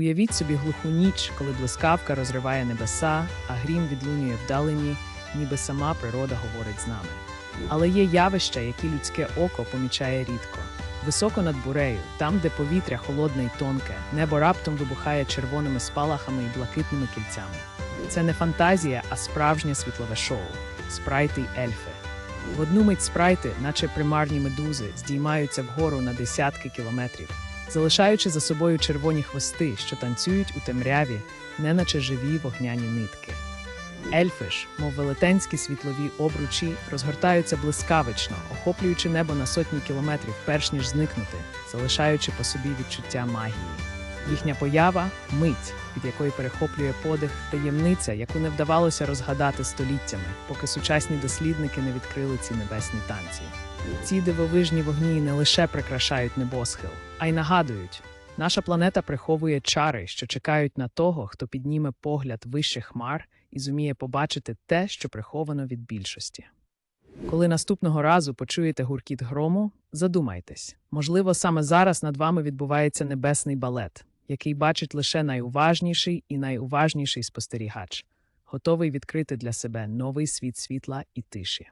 Уявіть собі глуху ніч, коли блискавка розриває небеса, а грім відлунює вдалині, ніби сама природа говорить з нами. Але є явища, які людське око помічає рідко. Високо над бурею, там, де повітря холодне й тонке, небо раптом вибухає червоними спалахами і блакитними кільцями. Це не фантазія, а справжнє світлове шоу спрайти й ельфи. В одну мить спрайти, наче примарні медузи, здіймаються вгору на десятки кілометрів, залишаючи за собою червоні хвости, що танцюють у темряві, неначе живі вогняні нитки. Ельфи ж, мов велетенські світлові обручі, розгортаються блискавично, охоплюючи небо на сотні кілометрів, перш ніж зникнути, залишаючи по собі відчуття магії. Їхня поява мить, від якої перехоплює подих, таємниця, яку не вдавалося розгадати століттями, поки сучасні дослідники не відкрили ці небесні танці. Ці дивовижні вогні не лише прикрашають небосхил, а й нагадують, наша планета приховує чари, що чекають на того, хто підніме погляд вищих хмар і зуміє побачити те, що приховано від більшості. Коли наступного разу почуєте гуркіт грому, задумайтесь можливо, саме зараз над вами відбувається небесний балет, який бачить лише найуважніший і найуважніший спостерігач, готовий відкрити для себе новий світ світла і тиші.